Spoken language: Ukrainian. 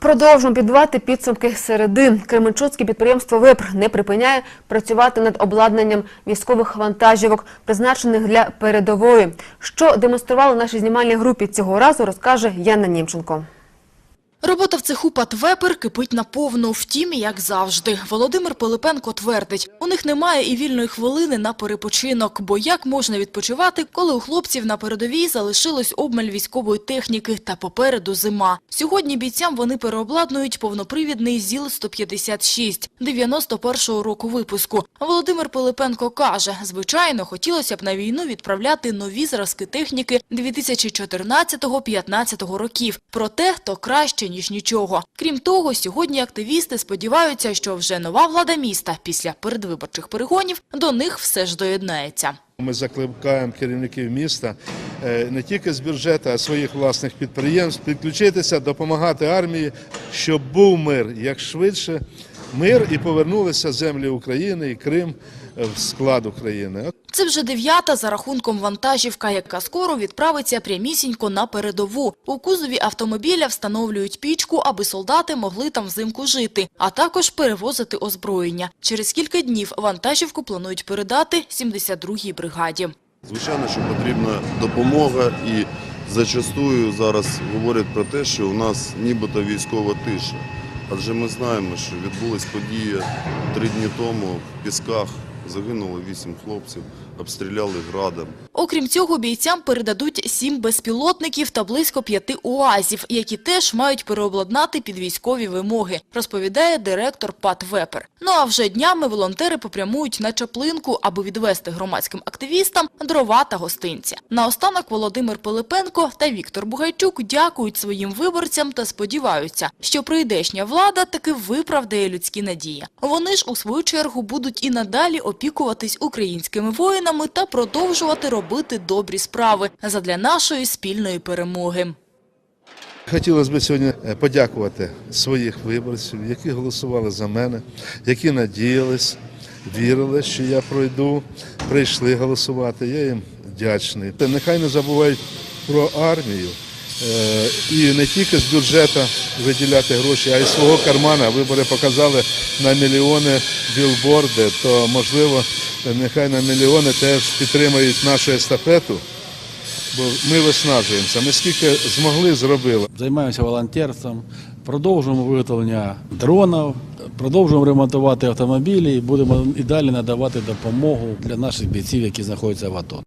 Продовжуємо підбивати підсумки середи. Кременчуцьке підприємство ВЕПР не припиняє працювати над обладнанням військових вантажівок, призначених для передової. Що демонстрували нашій знімальній групі цього разу, розкаже Яна Німченко. Робота в цеху «Патвепер» кипить наповну. Втім, як завжди. Володимир Пилипенко твердить, у них немає і вільної хвилини на перепочинок. Бо як можна відпочивати, коли у хлопців на передовій залишилось обмаль військової техніки та попереду зима. Сьогодні бійцям вони переобладнують повнопривідний ЗІЛ-156 91-го року випуску. Володимир Пилипенко каже, звичайно, хотілося б на війну відправляти нові зразки техніки 2014-15 років. Проте то краще, ніж нічого. Крім того, сьогодні активісти сподіваються, що вже нова влада міста після передвиборчих перегонів до них все ж доєднається. Ми закликаємо керівників міста е, не тільки з бюджету, а своїх власних підприємств підключитися, допомагати армії, щоб був мир як швидше. Мир і повернулися землі України і Крим е, в склад України. Це вже дев'ята за рахунком вантажівка, яка скоро відправиться прямісінько на передову. У кузові автомобіля встановлюють пічку, аби солдати могли там взимку жити, а також перевозити озброєння. Через кілька днів вантажівку планують передати 72-й бригаді. Звичайно, що потрібна допомога і зачастую зараз говорять про те, що у нас нібито військова тиша. Адже ми знаємо, що відбулись події три дні тому в Пісках. Загинуло вісім хлопців, обстріляли градом. Окрім цього, бійцям передадуть сім безпілотників та близько п'яти УАЗів, які теж мають переобладнати під військові вимоги, розповідає директор ПАТ «Вепер». Ну а вже днями волонтери попрямують на Чаплинку, аби відвести громадським активістам дрова та гостинця. Наостанок Володимир Пилипенко та Віктор Бугайчук дякують своїм виборцям та сподіваються, що прийдешня влада таки виправдає людські надії. Вони ж у свою чергу будуть і надалі опікуватись українськими воїнами та продовжувати робити добрі справи задля нашої спільної перемоги. Хотілося б сьогодні е, подякувати своїх виборців, які голосували за мене, які надіялись, вірили, що я пройду, прийшли голосувати. Я їм вдячний. Нехай не забувають про армію. Е, І не тільки з бюджету виділяти гроші, а й з свого кармана. Вибори показали на мільйони білборди, то можливо нехай на мільйони теж підтримають нашу естафету, бо ми виснажуємося. Ми скільки змогли, зробили. Займаємося волонтерством, продовжуємо виготовлення дронів, продовжуємо ремонтувати автомобілі і будемо і далі надавати допомогу для наших бійців, які знаходяться в АТО.